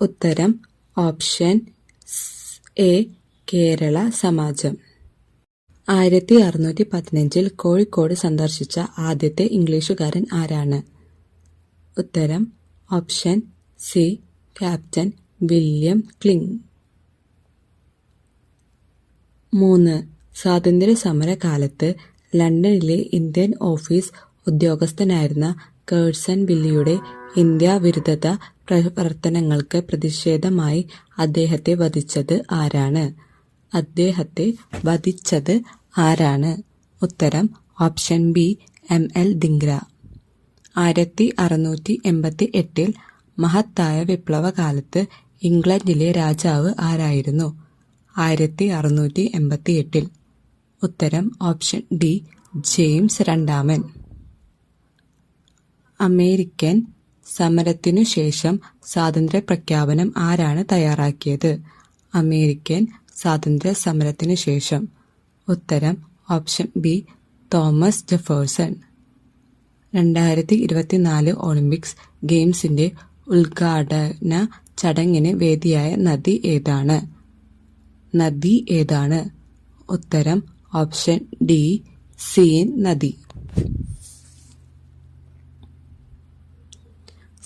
ഉത്തരം option A Kerala സമാജം. ആയിരത്തി അറുന്നൂറ്റി പതിനഞ്ചിൽ കോഴിക്കോട് സന്ദർശിച്ച ആദ്യത്തെ ഇംഗ്ലീഷുകാരൻ ആരാണ്? ഉത്തരം ഓപ്ഷൻ സി ക്യാപ്റ്റൻ വില്യം ക്ലിങ്. മൂന്ന് സ്വാതന്ത്ര്യ സമര കാലത്ത് ലണ്ടനിലെ ഇന്ത്യൻ ഓഫീസ് ഉദ്യോഗസ്ഥനായിരുന്ന കേഴ്സൺ ബില്ലിയുടെ ഇന്ത്യ വിരുദ്ധത പ്രവർത്തനങ്ങൾക്ക് പ്രതിഷേധമായി അദ്ദേഹത്തെ വധിച്ചത് ആരാണ്? അദ്ദേഹത്തെ വധിച്ചത് ആരാണ്? ഉത്തരം option B M L Dhingra. ആയിരത്തി അറുന്നൂറ്റി എൺപത്തി എട്ടിൽ മഹത്തായ വിപ്ലവകാലത്ത് ഇംഗ്ലണ്ടിലെ രാജാവ് ആരായിരുന്നു? ആയിരത്തി അറുന്നൂറ്റി എൺപത്തി എട്ടിൽ ഉത്തരം ഓപ്ഷൻ ഡി ജെയിംസ് രണ്ടാമൻ. അമേരിക്കൻ സമരത്തിനു ശേഷം സ്വാതന്ത്ര്യ പ്രഖ്യാപനം ആരാണ് തയ്യാറാക്കിയത്? അമേരിക്കൻ സ്വാതന്ത്ര്യ സമരത്തിനു ശേഷം. ഉത്തരം ഓപ്ഷൻ ബി തോമസ് ജെഫേഴ്സൺ. രണ്ടായിരത്തി ഇരുപത്തിനാല് ഒളിമ്പിക്സ് ഗെയിംസിന്റെ ഉദ്ഘാടന ചടങ്ങിന് വേദിയായ നദി ഏതാണ്? നദി ഏതാണ്? ഉത്തരം ഓപ്ഷൻ ഡി സീൻ നദി.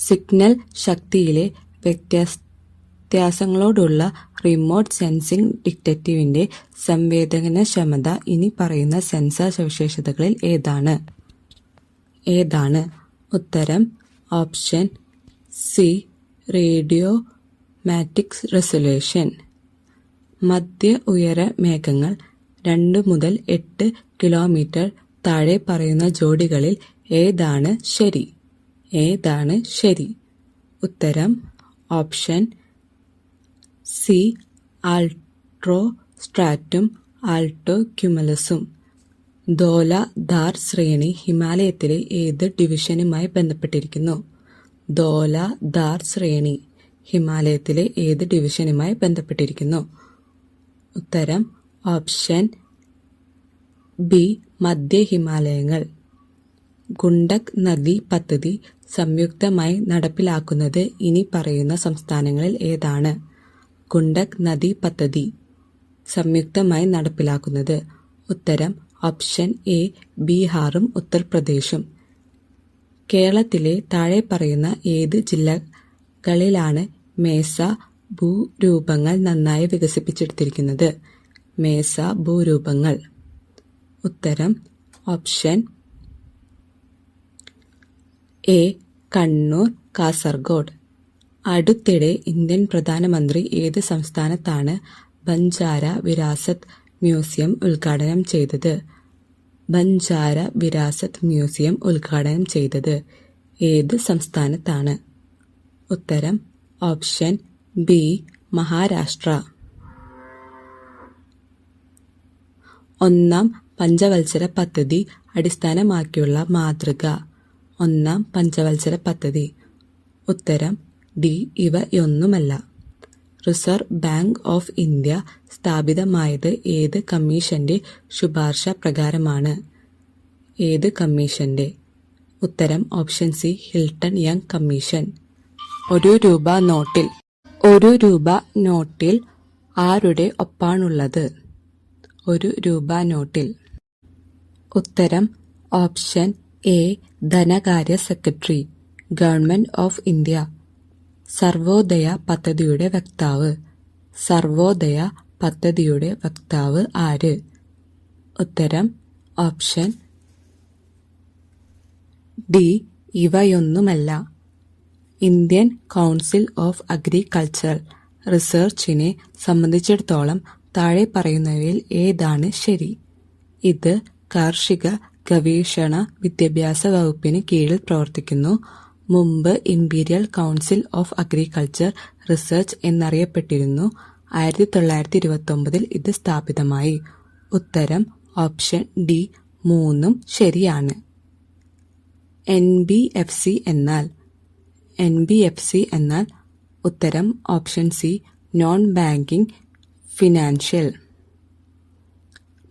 സിഗ്നൽ ശക്തിയിലെ വ്യത്യാസങ്ങളോടുള്ള റിമോട്ട് സെൻസിംഗ് ഡിറ്റക്റ്റീവിന്റെ സംവേദനക്ഷമത ഇനി പറയുന്ന സെൻസർ സവിശേഷതകളിൽ ഏതാണ്? ഏതാണ്? ഉത്തരം option C radiometric resolution മധ്യ ഉയര മേഘങ്ങൾ രണ്ട് മുതൽ എട്ട് കിലോമീറ്റർ താഴെ പറയുന്ന ജോഡികളിൽ ഏതാണ് ശരി? ഏതാണ് ശരി? ഉത്തരം ഓപ്ഷൻ സി ആൾട്രോ സ്ട്രാറ്റും ആൾട്ടോ ക്യുമലസും ധോല ധാർ ശ്രേണി ഹിമാലയത്തിലെ ഏത് ഡിവിഷനുമായി ബന്ധപ്പെട്ടിരിക്കുന്നു? ധോല ധാർ ശ്രേണി ഹിമാലയത്തിലെ ഏത് ഡിവിഷനുമായി ബന്ധപ്പെട്ടിരിക്കുന്നു? ഉത്തരം ഓപ്ഷൻ ബി മധ്യ ഹിമാലയങ്ങൾ. ഗുണ്ടക് നദി പദ്ധതി സംയുക്തമായി നടപ്പിലാക്കുന്നത് ഇനി പറയുന്ന സംസ്ഥാനങ്ങളിൽ ഏതാണ്? ഗുണ്ടക് നദി പദ്ധതി സംയുക്തമായി നടപ്പിലാക്കുന്നത് ഉത്തരം ഓപ്ഷൻ എ ബീഹാറും ഉത്തർപ്രദേശും. കേരളത്തിലെ താഴെ പറയുന്ന ഏത് ജില്ലകളിലാണ് മേസ ഭൂരൂപങ്ങൾ നന്നായി വികസിപ്പിച്ചെടുത്തിരിക്കുന്നത്? മേസ ഭൂരൂപങ്ങൾ. ഉത്തരം ഓപ്ഷൻ എ കണ്ണൂർ കാസർഗോഡ്. അടുത്തിടെ ഇന്ത്യൻ പ്രധാനമന്ത്രി ഏത് സംസ്ഥാനത്താണ് ബഞ്ചാര വിരാസത്ത് മ്യൂസിയം ഉദ്ഘാടനം ചെയ്തത്? ബഞ്ചാര വിരാസത്ത് മ്യൂസിയം ഉദ്ഘാടനം ചെയ്തത് ഏത് സംസ്ഥാനത്താണ്? ഉത്തരം ഓപ്ഷൻ ബി മഹാരാഷ്ട്ര. ഒന്നാം പഞ്ചവത്സര പദ്ധതി അടിസ്ഥാനമാക്കിയുള്ള മാതൃക. ഒന്നാം പഞ്ചവത്സര പദ്ധതി. ഉത്തരം ഡി ഇവയൊന്നുമല്ല റിസർവ് ബാങ്ക് ഓഫ് ഇന്ത്യ സ്ഥാപിതമായത് ഏത് കമ്മീഷന്റെ ശുപാർശ പ്രകാരമാണ്? ഏത് കമ്മീഷന്റെ? ഉത്തരം option C Hilton Young commission. ഒരു രൂപ നോട്ടിൽ. ഒരു രൂപ നോട്ടിൽ ആരുടെ ഒപ്പാണുള്ളത്? ഒരു രൂപ നോട്ടിൽ. ഉത്തരം ഓപ്ഷൻ എ. ധനകാര്യ secretary government of India. Sarvodaya പദ്ധതിയുടെ വക്താവ്. സർവോദയ പദ്ധതിയുടെ വക്താവ് ആര്? ഉത്തരം ഓപ്ഷൻ ഡി. ഇവയൊന്നുമല്ല. ഇന്ത്യൻ കൗൺസിൽ ഓഫ് അഗ്രികൾച്ചറൽ റിസർച്ചിനെ സംബന്ധിച്ചിടത്തോളം താഴെ പറയുന്നവയിൽ ഏതാണ് ശരി? ഇത് കാർഷിക ഗവേഷണ വിദ്യാഭ്യാസ വകുപ്പിന് കീഴിൽ പ്രവർത്തിക്കുന്നു. മുമ്പ് imperial council of agriculture research എന്നറിയപ്പെട്ടിരുന്നു. ആയിരത്തി തൊള്ളായിരത്തി ഇരുപത്തൊമ്പതിൽ ഇത് സ്ഥാപിതമായി. ഉത്തരം ഓപ്ഷൻ ഡി മൂന്നും ശരിയാണ്. എൻ ബി എഫ് സി എന്നാൽ എൻ ബി എഫ് സി എന്നാൽ ഉത്തരം option C non banking financial.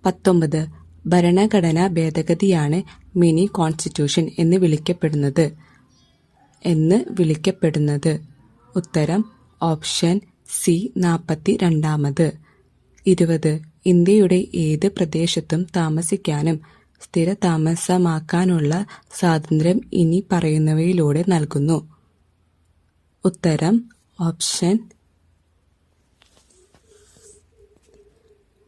പത്തൊമ്പത് ഭരണഘടനാ ഭേദഗതിയാണ് മിനി കോൺസ്റ്റിറ്റ്യൂഷൻ എന്ന് വിളിക്കപ്പെടുന്നത്. എന്ന് വിളിക്കപ്പെടുന്നത്. ഉത്തരം ഓപ്ഷൻ സി നാൽപ്പത്തി രണ്ടാമത് ഇരുപത്. ഇന്ത്യയുടെ ഏത് പ്രദേശത്തും താമസിക്കാനും സ്ഥിര താമസമാക്കാനുള്ള സ്വാതന്ത്ര്യം ഇനി പറയുന്നവയിലൂടെ നൽകുന്നു. ഉത്തരം ഓപ്ഷൻ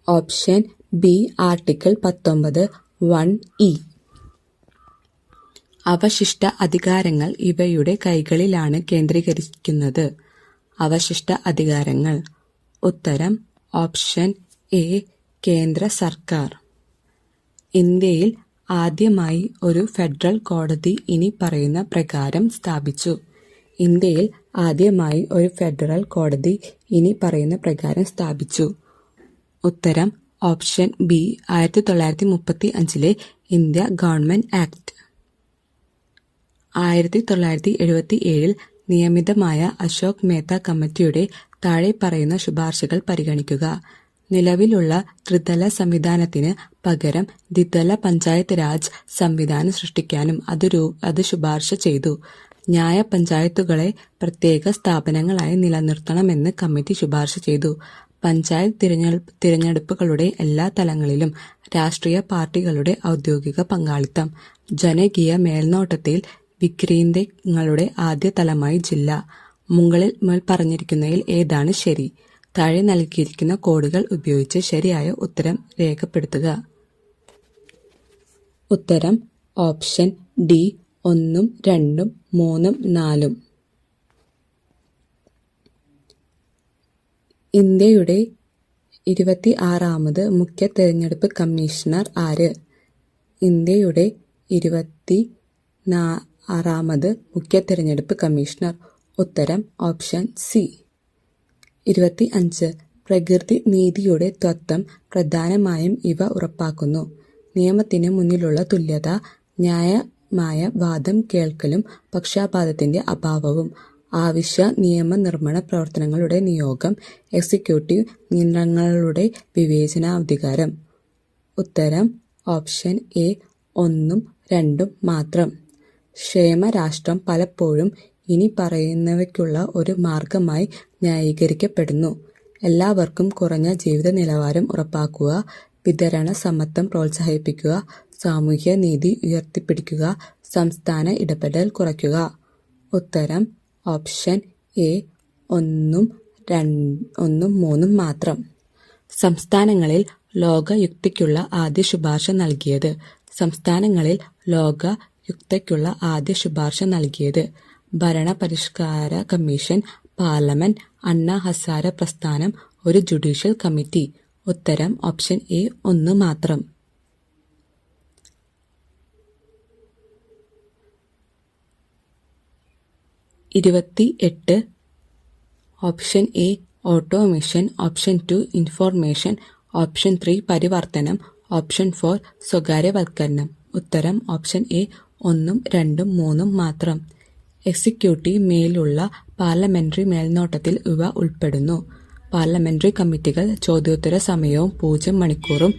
ഓപ്ഷൻ ബി ആർട്ടിക്കിൾ പത്തൊമ്പത് വൺ ഇ. അവശിഷ്ട അധികാരങ്ങൾ ഇവയുടെ കൈകളിലാണ് കേന്ദ്രീകരിക്കുന്നത്. അവശിഷ്ട അധികാരങ്ങൾ. ഉത്തരം ഓപ്ഷൻ എ കേന്ദ്ര സർക്കാർ. ഇന്ത്യയിൽ ആദ്യമായി ഒരു ഫെഡറൽ കോടതി ഇനി പറയുന്ന പ്രകാരം സ്ഥാപിച്ചു. ഇന്ത്യയിൽ ആദ്യമായി ഒരു ഫെഡറൽ കോടതി ഇനി പറയുന്ന പ്രകാരം സ്ഥാപിച്ചു. ഉത്തരം ഓപ്ഷൻ ബി ആയിരത്തി തൊള്ളായിരത്തി മുപ്പത്തി അഞ്ചിലെ ഇന്ത്യ ഗവൺമെന്റ് ആക്ട്. ആയിരത്തി തൊള്ളായിരത്തി എഴുപത്തി ഏഴിൽ നിയമിതമായ അശോക് മേത്ത കമ്മിറ്റിയുടെ താഴെ പറയുന്ന ശുപാർശകൾ പരിഗണിക്കുക. നിലവിലുള്ള ത്രിതല സംവിധാനത്തിന് പകരം ദ്വിതല പഞ്ചായത്ത് രാജ് സംവിധാനം സൃഷ്ടിക്കാനും അത് അത് ശുപാർശ ചെയ്തു. ന്യായ പഞ്ചായത്തുകളെ പ്രത്യേക സ്ഥാപനങ്ങളായി നിലനിർത്തണമെന്ന് കമ്മിറ്റി ശുപാർശ ചെയ്തു. പഞ്ചായത്ത് തിരഞ്ഞെടുപ്പ് തിരഞ്ഞെടുപ്പുകളുടെ എല്ലാ തലങ്ങളിലും രാഷ്ട്രീയ പാർട്ടികളുടെ ഔദ്യോഗിക പങ്കാളിത്തം. ജനകീയ മേൽനോട്ടത്തിൽ വിക്രീന്ദങ്ങളുടെ ആദ്യ തലമായി ജില്ല. മുകളിൽ മേൽ പറഞ്ഞിരിക്കുന്നതിൽ ഏതാണ് ശരി? താഴെ നൽകിയിരിക്കുന്ന കോഡുകൾ ഉപയോഗിച്ച് ശരിയായ ഉത്തരം രേഖപ്പെടുത്തുക. ഉത്തരം ഓപ്ഷൻ ഡി ഒന്നും രണ്ടും മൂന്നും നാലും. ഇന്ത്യയുടെ ഇരുപത്തി ആറാമത് മുഖ്യ തെരഞ്ഞെടുപ്പ് കമ്മീഷണർ ആര്? ഇന്ത്യയുടെ ഇരുപത്തി ആറാമത് മുഖ്യ തെരഞ്ഞെടുപ്പ് കമ്മീഷണർ. ഉത്തരം ഓപ്ഷൻ സി. ഇരുപത്തി അഞ്ച് പ്രകൃതി നീതിയുടെ തത്വം പ്രധാനമായും ഇവ ഉറപ്പാക്കുന്നു. നിയമത്തിന് മുന്നിലുള്ള തുല്യത ന്യായമായ വാദം കേൾക്കലും പക്ഷാപാതത്തിന്റെ അഭാവവും. ആവശ്യ നിയമ നിർമ്മാണ പ്രവർത്തനങ്ങളുടെ നിയോഗം എക്സിക്യൂട്ടീവ് നിയന്ത്രണങ്ങളുടെ വിവേചനാധികാരം. ഉത്തരം ഓപ്ഷൻ എ ഒന്നും രണ്ടും മാത്രം. ക്ഷേമരാഷ്ട്രം പലപ്പോഴും ഇനി പറയുന്നവയ്ക്കുള്ള ഒരു മാർഗമായി ന്യായീകരിക്കപ്പെടുന്നു. എല്ലാവർക്കും കുറഞ്ഞ ജീവിത നിലവാരം ഉറപ്പാക്കുക വിതരണ സമത്വം പ്രോത്സാഹിപ്പിക്കുക സാമൂഹ്യ നീതി ഉയർത്തിപ്പിടിക്കുക സംസ്ഥാന ഇടപെടൽ കുറയ്ക്കുക. ഉത്തരം ഓപ്ഷൻ എ ഒന്നും ഒന്നും മൂന്നും മാത്രം. സംസ്ഥാനങ്ങളിൽ ലോകയുക്തയ്ക്കുള്ള ആദ്യ ശുപാർശ നൽകിയത്. സംസ്ഥാനങ്ങളിൽ ലോകയുക്തയ്ക്കുള്ള ആദ്യ ശുപാർശ നൽകിയത്. ഭരണപരിഷ്കാര കമ്മീഷൻ പാർലമെന്റ് അണ്ണാ ഹസാര പ്രസ്ഥാനം ഒരു ജുഡീഷ്യൽ കമ്മിറ്റി. ഉത്തരം ഓപ്ഷൻ എ ഒന്ന് മാത്രം. ഇരുപത്തി എട്ട് option A automation. Option two information. Option three പരിവർത്തനം. ഓപ്ഷൻ ഫോർ സ്വകാര്യവൽക്കരണം. ഉത്തരം ഓപ്ഷൻ എ ഒന്നും രണ്ടും മൂന്നും മാത്രം. എക്സിക്യൂട്ടീവ് മേലുള്ള പാർലമെന്ററി മേൽനോട്ടത്തിൽ ഇവ ഉൾപ്പെടുന്നു. പാർലമെന്ററി കമ്മിറ്റികൾ ചോദ്യോത്തര സമയവും പൂജ്യം മണിക്കൂറും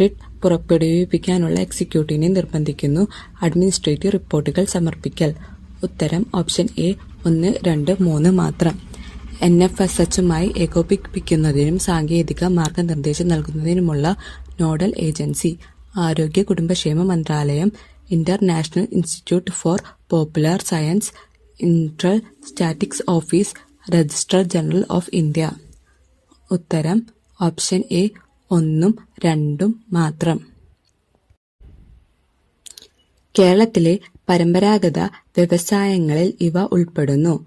റിട്ട് പുറപ്പെടുവിപ്പിക്കാനുള്ള എക്സിക്യൂട്ടീവിനെ നിർബന്ധിക്കുന്നു. അഡ്മിനിസ്ട്രേറ്റീവ് റിപ്പോർട്ടുകൾ സമർപ്പിക്കൽ. ഉത്തരം ഓപ്ഷൻ എ ഒന്ന് രണ്ട് മൂന്ന് മാത്രം. എൻ എഫ് എസ് എച്ചുമായി ഏകോപിപ്പിക്കുന്നതിനും സാങ്കേതിക മാർഗനിർദ്ദേശം നൽകുന്നതിനുമുള്ള നോഡൽ ഏജൻസി ആരോഗ്യ കുടുംബക്ഷേമ മന്ത്രാലയം international institute for popular science central statistics office registrar general of India ഉത്തരം ഓപ്ഷൻ എ ഒന്നും രണ്ടും മാത്രം. കേരളത്തിലെ പരമ്പരാഗത വ്യവസായങ്ങളിൽ ഇവ ഉൾപ്പെടുന്നു.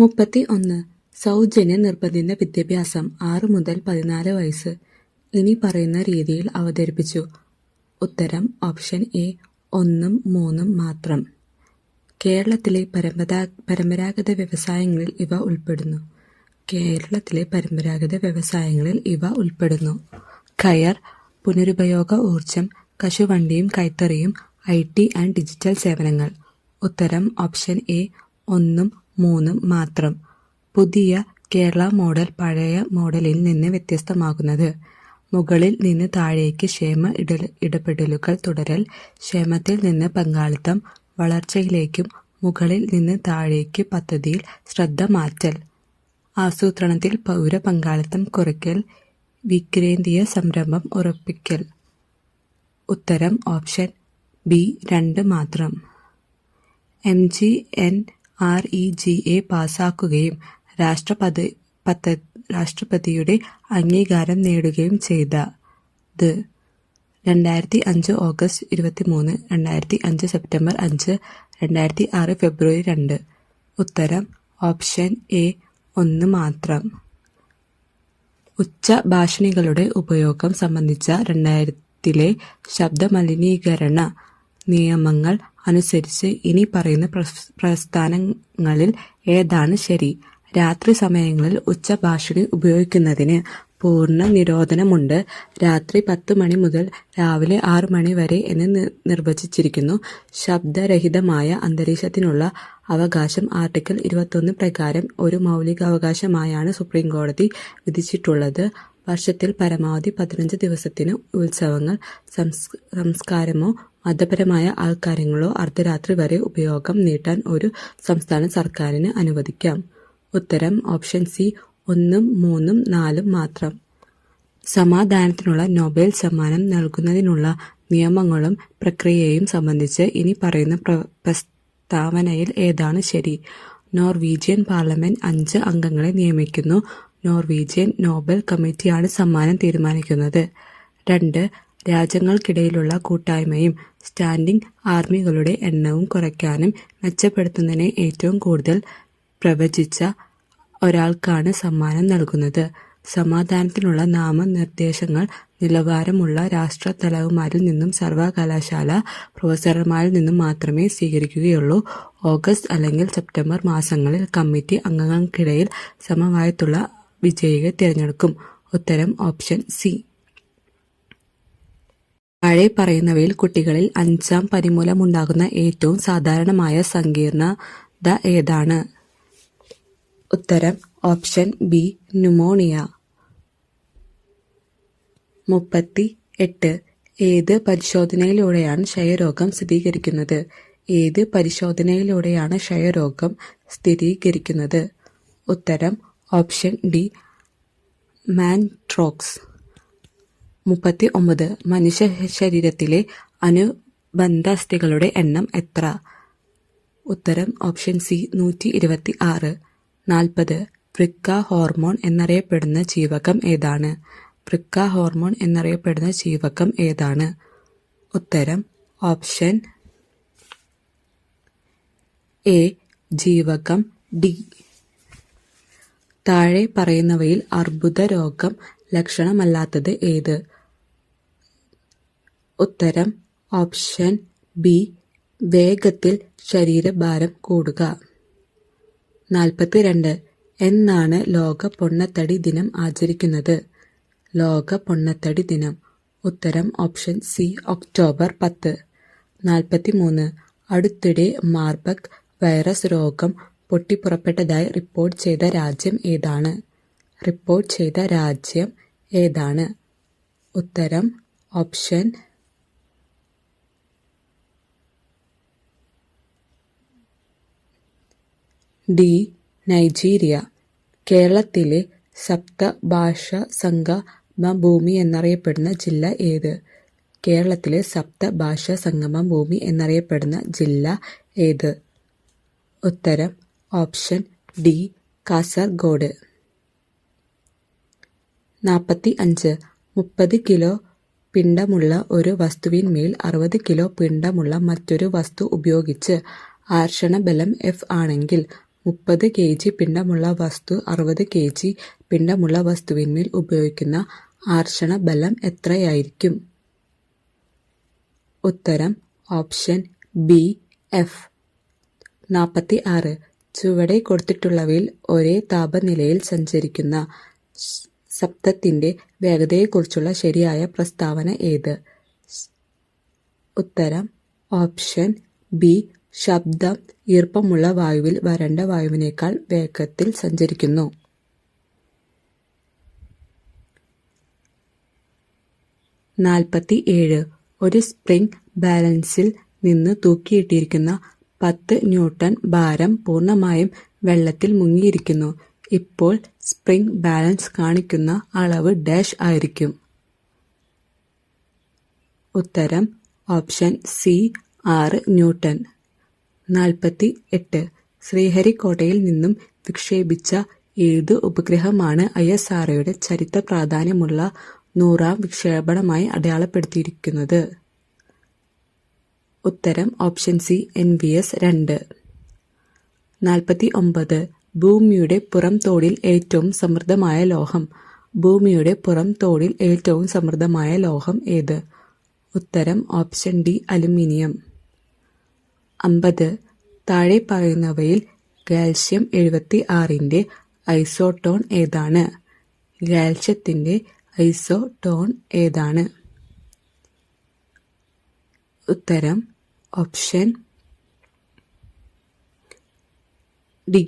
മുപ്പത്തി ഒന്ന് സൗജന്യ നിർബന്ധിത വിദ്യാഭ്യാസം. ആറ് മുതൽ പതിനാല് വയസ്സ്. ഇനി പറയുന്ന രീതിയിൽ അവതരിപ്പിച്ചു. ഉത്തരം ഓപ്ഷൻ എ. ഒന്നും മൂന്നും മാത്രം. കേരളത്തിലെ പരമ്പരാ പരമ്പരാഗത വ്യവസായങ്ങളിൽ ഇവ ഉൾപ്പെടുന്നു. കേരളത്തിലെ പരമ്പരാഗത വ്യവസായങ്ങളിൽ ഇവ ഉൾപ്പെടുന്നു. കയർ പുനരുപയോഗ ഊർജം കശുവണ്ടിയും കൈത്തറിയും ഐ ടി ആൻഡ് ഡിജിറ്റൽ സേവനങ്ങൾ. ഉത്തരം ഓപ്ഷൻ എ ഒന്നും മൂന്നും മാത്രം. പുതിയ കേരള മോഡൽ പഴയ മോഡലിൽ നിന്ന് വ്യത്യസ്തമാകുന്നത്. മുകളിൽ നിന്ന് താഴേക്ക് ക്ഷേമ ഇട ഇടപെടലുകൾ തുടരൽ ക്ഷേമത്തിൽ നിന്ന് പങ്കാളിത്തം വളർച്ചയിലേക്കും മുകളിൽ നിന്ന് താഴേക്ക് പദ്ധതിയിൽ ശ്രദ്ധ മാറ്റൽ. ആസൂത്രണത്തിൽ പൗര പങ്കാളിത്തം കുറയ്ക്കൽ വിക്രേന്ദ്രിയ സംരംഭം ഉറപ്പിക്കൽ. ഉത്തരം ഓപ്ഷൻ ബി രണ്ട് മാത്രം. M G N R E G A പാസാക്കുകയും രാഷ്ട്രപതി പദ്ധ രാഷ്ട്രപതിയുടെ അംഗീകാരം നേടുകയും ചെയ്ത. ഇത് രണ്ടായിരത്തി അഞ്ച് ഓഗസ്റ്റ് ഇരുപത്തി മൂന്ന് രണ്ടായിരത്തി അഞ്ച് സെപ്റ്റംബർ അഞ്ച് രണ്ടായിരത്തി ആറ് ഫെബ്രുവരി രണ്ട്. ഉത്തരം ഓപ്ഷൻ എ ഒന്ന് മാത്രം. ഉച്ചഭാഷിണികളുടെ ഉപയോഗം സംബന്ധിച്ച രണ്ടായിരത്തിലെ ശബ്ദമലിനീകരണ നിയമങ്ങൾ അനുസരിച്ച് ഇനി പറയുന്ന പ്രസ് പ്രസ്ഥാനങ്ങളിൽ ഏതാണ് ശരി? രാത്രി സമയങ്ങളിൽ ഉച്ചഭാഷിണി ഉപയോഗിക്കുന്നതിന് പൂർണ നിരോധനമുണ്ട്. രാത്രി പത്ത് മണി മുതൽ രാവിലെ ആറ് മണി വരെ എന്ന് നിർവചിച്ചിരിക്കുന്നു. ശബ്ദരഹിതമായ അന്തരീക്ഷത്തിനുള്ള അവകാശം ആർട്ടിക്കിൾ ഇരുപത്തൊന്ന് പ്രകാരം ഒരു മൗലികാവകാശമായാണ് സുപ്രീം കോടതി വിധിച്ചിട്ടുള്ളത്. വർഷത്തിൽ പരമാവധി പതിനഞ്ച് ദിവസത്തിന് ഉത്സവങ്ങൾ സംസ്കാരമോ മതപരമായ ആൾക്കാര്യങ്ങളോ അർദ്ധരാത്രി വരെ ഉപയോഗം നീട്ടാൻ ഒരു സംസ്ഥാന സർക്കാരിന് അനുവദിക്കാം. ഉത്തരം ഓപ്ഷൻ സി ഒന്നും മൂന്നും നാലും മാത്രം. സമാധാനത്തിനുള്ള നൊബേൽ സമ്മാനം നൽകുന്നതിനുള്ള നിയമങ്ങളും പ്രക്രിയയും സംബന്ധിച്ച് ഇനി പറയുന്ന പ്ര- പ്രസ്താവനയിൽ ഏതാണ് ശരി? നോർവീജിയൻ പാർലമെന്റ് അഞ്ച് അംഗങ്ങളെ നിയമിക്കുന്നു. നോർവീജിയൻ നോബൽ കമ്മിറ്റിയാണ് സമ്മാനം തീരുമാനിക്കുന്നത്. രണ്ട് രാജ്യങ്ങൾക്കിടയിലുള്ള കൂട്ടായ്മയും സ്റ്റാൻഡിംഗ് ആർമികളുടെ എണ്ണവും കുറയ്ക്കാനും മെച്ചപ്പെടുത്തുന്നതിന് ഏറ്റവും കൂടുതൽ പ്രവചിച്ച ഒരാൾക്കാണ് സമ്മാനം നൽകുന്നത്. സമാധാനത്തിനുള്ള നാമനിർദ്ദേശങ്ങൾ നിലവാരമുള്ള രാഷ്ട്ര തലവന്മാരിൽ നിന്നും സർവകലാശാല പ്രൊഫസർമാരിൽ നിന്നും മാത്രമേ സ്വീകരിക്കുകയുള്ളൂ. ഓഗസ്റ്റ് അല്ലെങ്കിൽ സെപ്റ്റംബർ മാസങ്ങളിൽ കമ്മിറ്റി അംഗങ്ങൾക്കിടയിൽ സമവായത്തുള്ള വിജയിയെ തിരഞ്ഞെടുക്കും. ഉത്തരം ഓപ്ഷൻ സി. താഴെ പറയുന്നവയിൽ കുട്ടികളിൽ അഞ്ചാം പരിമൂലമുണ്ടാകുന്ന ഏറ്റവും സാധാരണമായ സങ്കീർണത ഏതാണ്? ഉത്തരം ഓപ്ഷൻ ബി ന്യൂമോണിയ. മുപ്പത്തി എട്ട് ഏത് പരിശോധനയിലൂടെയാണ് ക്ഷയരോഗം സ്ഥിരീകരിക്കുന്നത്? ഏത് പരിശോധനയിലൂടെയാണ് ക്ഷയരോഗം സ്ഥിരീകരിക്കുന്നത്? ഉത്തരം ഓപ്ഷൻ ഡി മാൻട്രോക്സ്. മുപ്പത്തി ഒമ്പത് മനുഷ്യ ശരീരത്തിലെ അനുബന്ധ അസ്ഥികളുടെ എണ്ണം എത്ര? ഉത്തരം ഓപ്ഷൻ സി നൂറ്റി ഇരുപത്തി ആറ് നാൽപ്പത് വൃക്ക ഹോർമോൺ എന്നറിയപ്പെടുന്ന ജീവകം ഏതാണ്? വൃക്ക ഹോർമോൺ എന്നറിയപ്പെടുന്ന ജീവകം ഏതാണ്? ഉത്തരം ഓപ്ഷൻ എ ജീവകം ഡി. താഴെ പറയുന്നവയിൽ അർബുദ രോഗം ലക്ഷണമല്ലാത്തത് ഏത്? ഉത്തരം ഓപ്ഷൻ ബി വേഗത്തിൽ ശരീരഭാരം കൂടുക. നാൽപ്പത്തിരണ്ട്. എന്നാണ് ലോക പൊണ്ണത്തടി ദിനം ആചരിക്കുന്നത്? ലോക പൊണ്ണത്തടി ദിനം. ഉത്തരം ഓപ്ഷൻ സി ഒക്ടോബർ പത്ത്. നാൽപ്പത്തിമൂന്ന്. അടുത്തിടെ മാർബക് വൈറസ് രോഗം പൊട്ടിപ്പുറപ്പെട്ടതായി റിപ്പോർട്ട് ചെയ്ത രാജ്യം ഏതാണ്? റിപ്പോർട്ട് ചെയ്ത രാജ്യം ഏതാണ്? ഉത്തരം ഓപ്ഷൻ ഡി നൈജീരിയ. കേരളത്തിലെ സപ്തഭാഷ സംഗമ ഭൂമി എന്നറിയപ്പെടുന്ന ജില്ല ഏത്? കേരളത്തിലെ സപ്തഭാഷ സംഗമ ഭൂമി എന്നറിയപ്പെടുന്ന ജില്ല ഏത്? ഉത്തരം ഓപ്ഷൻ ഡി കാസർഗോഡ്. നാൽപ്പത്തി അഞ്ച് മുപ്പത് കിലോ പിണ്ഡമുള്ള ഒരു വസ്തുവിന്മേൽ അറുപത് കിലോ പിണ്ഡമുള്ള മറ്റൊരു വസ്തു ഉപയോഗിച്ച് ആർഷണ ബലം എഫ് ആണെങ്കിൽ മുപ്പത് കെ ജി പിണ്ഡമുള്ള വസ്തു അറുപത് കെ ജി പിണ്ഡമുള്ള വസ്തുവിന്മേൽ ഉപയോഗിക്കുന്ന ആർഷണ ബലം എത്രയായിരിക്കും? ഉത്തരം ഓപ്ഷൻ ബി എഫ്. നാൽപ്പത്തി ആറ് ചുവടെ കൊടുത്തിട്ടുള്ളവയിൽ ഒരേ താപനിലയിൽ സഞ്ചരിക്കുന്ന സപ്തത്തിന്റെ വേഗതയെക്കുറിച്ചുള്ള ശരിയായ പ്രസ്താവന ഏത്? ഉത്തരം ഓപ്ഷൻ ബി ശബ്ദം ഈർപ്പമുള്ള വായുവിൽ വരണ്ട വായുവിനേക്കാൾ വേഗത്തിൽ സഞ്ചരിക്കുന്നു. നാൽപ്പത്തി ഏഴ് ഒരു സ്പ്രിംഗ് ബാലൻസിൽ നിന്ന് തൂക്കിയിട്ടിരിക്കുന്ന പത്ത് ന്യൂട്ടൺ ഭാരം പൂർണമായും വെള്ളത്തിൽ മുങ്ങിയിരിക്കുന്നു. ഇപ്പോൾ സ്പ്രിംഗ് ബാലൻസ് കാണിക്കുന്ന അളവ് ഡാഷ് ആയിരിക്കും. ഉത്തരം ഓപ്ഷൻ സി ആറ് ന്യൂട്ടൺ. നാൽപ്പത്തി എട്ട് ശ്രീഹരിക്കോട്ടയിൽ നിന്നും വിക്ഷേപിച്ച ഏത് ഉപഗ്രഹമാണ് ഐ എസ് ആർഒയുടെ ചരിത്ര പ്രാധാന്യമുള്ള നൂറാം വിക്ഷേപണമായി അടയാളപ്പെടുത്തിയിരിക്കുന്നത്? ഉത്തരം option C N V S രണ്ട്. നാൽപ്പത്തി ഒമ്പത് ഭൂമിയുടെ പുറം തോടിൽ ഏറ്റവും സമൃദ്ധമായ ലോഹം. ഭൂമിയുടെ പുറം തോടിൽ ഏറ്റവും സമൃദ്ധമായ ലോഹം ഏത്? ഉത്തരം ഓപ്ഷൻ ഡി അലുമിനിയം. അമ്പത്. താഴെ പറയുന്നവയിൽ കാൽഷ്യം എഴുപത്തി ആറിന്റെ ഐസോട്ടോൺ ഏതാണ്? കാൽഷ്യത്തിന്റെ ഐസോട്ടോൺ ഏതാണ്? ഉത്തരം ഓപ്ഷൻ ഡി.